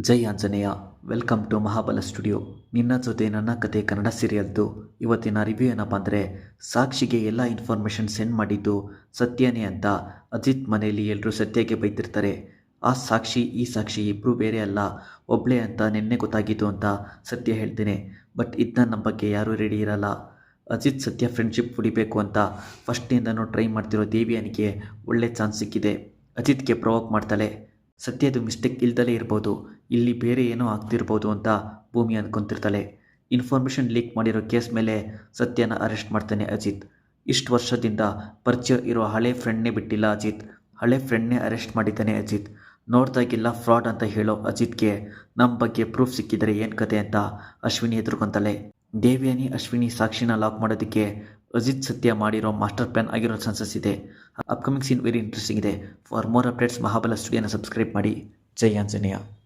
Jai Anjaneya, welcome to Mahabala studio. ನಿನ್ನ ಜೊತೆ ನನ್ನ ಕತೆ ಕನ್ನಡ ಸೀರಿಯಲ್ದು. ಇವತ್ತಿನ ರಿವ್ಯೂ ಏನಪ್ಪ ಅಂದರೆ, ಸಾಕ್ಷಿಗೆ ಎಲ್ಲ ಇನ್ಫಾರ್ಮೇಷನ್ ಸೆಂಡ್ ಮಾಡಿದ್ದು ಸತ್ಯನೇ ಅಂತ ಅಜಿತ್ ಮನೆಯಲ್ಲಿ ಎಲ್ಲರೂ ಸತ್ಯಗೆ ಬೈತಿರ್ತಾರೆ. ಆ ಸಾಕ್ಷಿ, ಈ ಸಾಕ್ಷಿ ಇಬ್ಬರು ಬೇರೆ ಅಲ್ಲ, ಒಬ್ಳೆ ಅಂತ ನಿನ್ನೆ ಗೊತ್ತಾಗಿತ್ತು ಅಂತ ಸತ್ಯ ಹೇಳ್ತೇನೆ. ಬಟ್ ಇದನ್ನ ನಮ್ಮ ಬಗ್ಗೆ ಯಾರೂ ರೆಡಿ ಇರಲ್ಲ. ಅಜಿತ್ ಸತ್ಯ ಫ್ರೆಂಡ್ಶಿಪ್ ಹೊಡಿಬೇಕು ಅಂತ ಫಸ್ಟಿಂದನೂ ಟ್ರೈ ಮಾಡ್ತಿರೋ ದೇವಿಯನಿಗೆ ಒಳ್ಳೆ ಚಾನ್ಸ್ ಸಿಕ್ಕಿದೆ. ಅಜಿತ್ಗೆ ಪ್ರೊವೋಕ್ ಮಾಡ್ತಾಳೆ. ಸತ್ಯದು ಮಿಸ್ಟೇಕ್ ಇಲ್ದಲೇ ಇರ್ಬೋದು. ಇಲ್ಲಿ ಬೇರೆ ಏನೋ ಆಗ್ತಿರ್ಬೋದು ಅಂತ ಭೂಮಿ ಅಂದ್ಕೊಂತಿರ್ತಾಳೆ ಇನ್ಫಾರ್ಮೇಷನ್ ಲೀಕ್ ಮಾಡಿರೋ ಕೇಸ್ ಮೇಲೆ ಸತ್ಯನ ಅರೆಸ್ಟ್ ಮಾಡ್ತಾನೆ ಅಜಿತ್. ಇಷ್ಟು ವರ್ಷದಿಂದ ಪರಿಚಯ ಇರೋ ಹಳೆ ಫ್ರೆಂಡ್ನೇ ಬಿಟ್ಟಿಲ್ಲ ಅಜಿತ್. ಹಳೆ ಫ್ರೆಂಡ್ನೇ ಅರೆಸ್ಟ್ ಮಾಡಿದ್ದಾನೆ ಅಜಿತ್. ನೋಡ್ದಾಗಿಲ್ಲ ಫ್ರಾಡ್ ಅಂತ ಹೇಳೋ ಅಜಿತ್ಗೆ ನಮ್ಮ ಬಗ್ಗೆ ಪ್ರೂಫ್ ಸಿಕ್ಕಿದರೆ ಏನು ಕತೆ ಅಂತ ಅಶ್ವಿನಿ ಎದುರ್ಕೊಂತಾಳೆ ದೇವ್ಯಾನಿ ಅಶ್ವಿನಿ ಸಾಕ್ಷಿನ ಲಾಕ್ ಮಾಡೋದಕ್ಕೆ ಅಜಿತ್ ಸತ್ಯ ಮಾಡಿರೋ ಮಾಸ್ಟರ್ ಪ್ಲಾನ್ ಆಗಿರೋ ಚಾನ್ಸಸ್ ಇದೆ. ಅಪ್ಕಮಿಂಗ್ ಸೀನ್ ವೆರಿ ಇಂಟ್ರೆಸ್ಟಿಂಗ್ ಇದೆ. ಫಾರ್ ಮೋರ್ ಅಪ್ಡೇಟ್ಸ್ ಮಹಾಬಲ ಸ್ಟುಡಿಯೋನ ಸಬ್ಸ್ಕ್ರೈಬ್ ಮಾಡಿ. ಜೈ ಆಂಜನೇಯ.